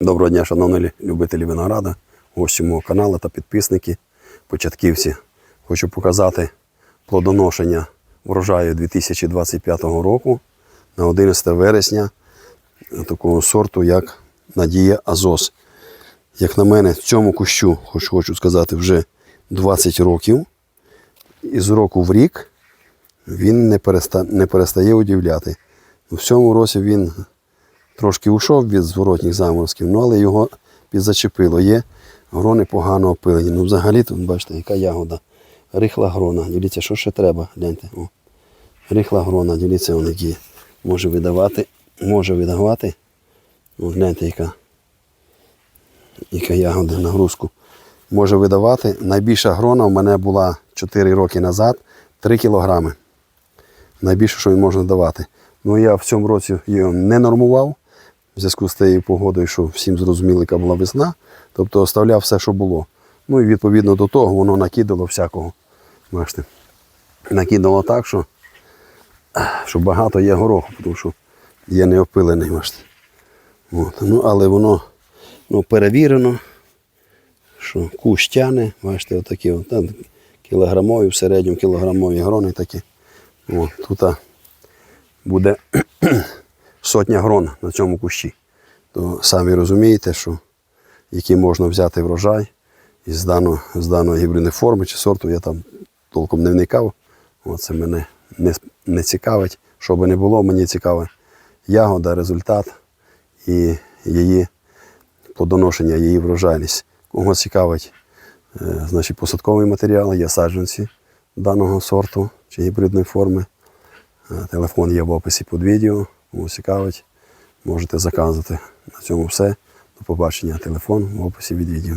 Доброго дня, шановні любителі винограда, гості мого каналу та підписники, початківці. Хочу показати плодоношення врожаю 2025 року на 11 вересня такого сорту, як Надія Азос. Як на мене, цьому кущу, хоч хочу сказати, вже 20 років. І з року в рік він не, переста... не перестає удивляти. У цьому році він трошки ушов від зворотніх заморозків, ну, але його підзачепило. Є грони погано опилені. Ну, взагалі тут, бачите, яка ягода. Рихла грона. Дивіться, що ще треба. Гляньте. О. Рихла грона, дивіться, вони які. Може видавати, може видавати. О, гляньте, яка, яка ягода нагрузку. Може видавати. Найбільша грона в мене була 4 роки назад 3 кілограми найбільше, що він може давати. Ну я в цьому році його не нормував в зв'язку з тією погодою, що всім зрозуміло, яка була весна. Тобто оставляв все, що було. Ну і відповідно до того воно накидало всякого. Бачите, накидало так, що, що багато є гороху, тому що є неопилений. Бачите. От. Ну, але воно ну, перевірено, що кущ тяне, бачите, отакі от, там, кілограмові, в середньому кілограмові грони такі. О, тут буде сотня грон на цьому кущі. То самі розумієте, що який можна взяти врожай із даної, з даної гібридної форми чи сорту, я там толком не вникав. Це мене не, не цікавить. Що би не було, мені цікаве ягода, результат і її плодоношення, її врожайність. Кого цікавить е, значить, посадковий матеріал, є саджанці даного сорту чи гібридної форми. Е, Телефон є в описі під відео. Кому цікавить, можете заказати. На цьому все. До побачення. Телефон в описі від відео.